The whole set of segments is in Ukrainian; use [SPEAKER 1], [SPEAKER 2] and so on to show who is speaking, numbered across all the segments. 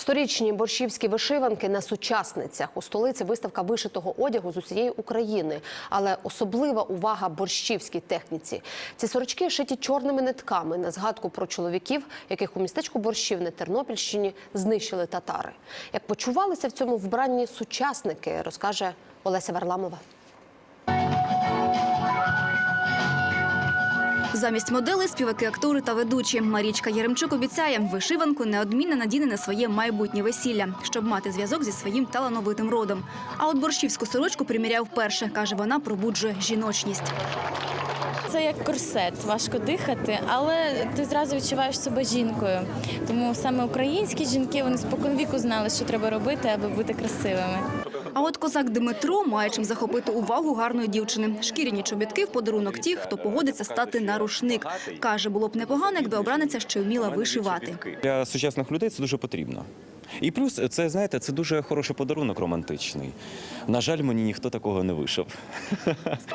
[SPEAKER 1] Сторічні борщівські вишиванки на сучасницях. У столиці виставка вишитого одягу з усієї України. Але особлива увага борщівській техніці. Ці сорочки шиті чорними нитками на згадку про чоловіків, яких у містечку Борщів на Тернопільщині знищили татари. Як почувалися в цьому вбранні сучасники, розкаже Олеся Варламова.
[SPEAKER 2] Замість моделей співаки, актори та ведучі. Марічка Яремчук обіцяє, вишиванку неодмінно надіне на своє майбутнє весілля, щоб мати зв'язок зі своїм талановитим родом. А от борщівську сорочку приміряв вперше. каже, вона пробуджує жіночність.
[SPEAKER 3] Це як корсет, важко дихати, але ти зразу відчуваєш себе жінкою. Тому саме українські жінки вони споконвіку знали, що треба робити, аби бути красивими.
[SPEAKER 2] А от козак Дмитро має чим захопити увагу гарної дівчини. Шкіряні чобітки в подарунок ті, хто погодиться стати на рушник. Каже, було б непогано, якби обраниця ще вміла вишивати.
[SPEAKER 4] Для сучасних людей це дуже потрібно. І плюс, це знаєте, це дуже хороший подарунок романтичний. На жаль, мені ніхто такого не вишив.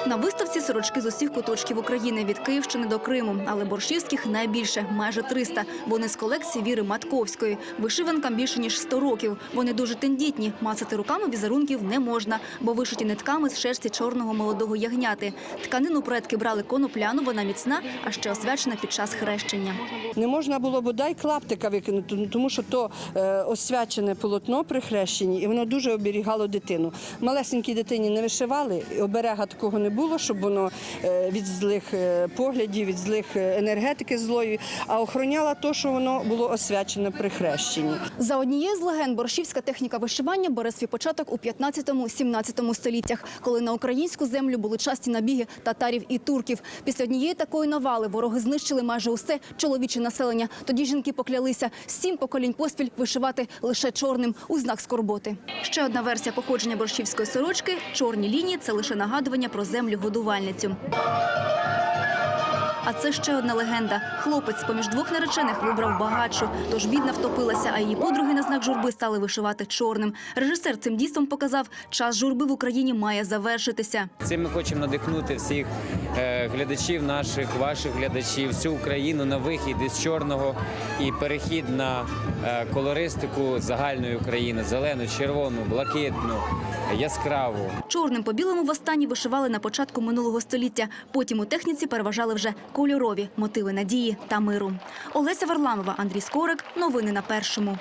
[SPEAKER 2] На виставці сорочки з усіх куточків України від Київщини до Криму, але борщівських найбільше майже 300. Вони з колекції Віри Матковської. Вишиванкам більше ніж 100 років. Вони дуже тендітні. Мацати руками візерунків не можна, бо вишиті нитками з шерсті чорного молодого ягняти. Тканину предки брали конопляну, вона міцна, а ще освячена під час хрещення.
[SPEAKER 5] Не можна було бодай клаптика викинути, ну, тому що то е, освячене полотно при хрещенні, і воно дуже оберігало дитину. Малесенькій дитині не вишивали, оберега такого не було, щоб воно е, від злих е, поглядів, від злих е, енергетики злої, а охороняло то, що воно було освячене при хрещенні.
[SPEAKER 2] За однією з легенд, борщівська техніка вишивання бере свій початок у 15-17 століттях, коли на українську землю були часті набіги татарів і турків. Після однієї такої навали вороги знищили майже усе чоловіче населення. Тоді жінки поклялися сім поколінь поспіль вишивати лише чорним у знак скорботи. Ще одна версія походження борщівської сорочки – чорні лінії – це лише нагадування про землю-годувальницю. А це ще одна легенда. Хлопець поміж двох наречених вибрав багатшу, тож бідна втопилася, а її подруги на знак журби стали вишивати чорним. Режисер цим дійством показав, час журби в Україні має завершитися.
[SPEAKER 6] Цим ми хочемо надихнути всіх е, глядачів, наших, ваших глядачів, всю Україну на вихід із чорного і перехід на е, колористику загальної України: зелену, червону, блакитну, яскраву.
[SPEAKER 2] Чорним по білому востаннє вишивали на початку минулого століття. Потім у техніці переважали вже кольорові мотиви надії та миру. Олеся Варламова, Андрій Скорик. Новини на першому.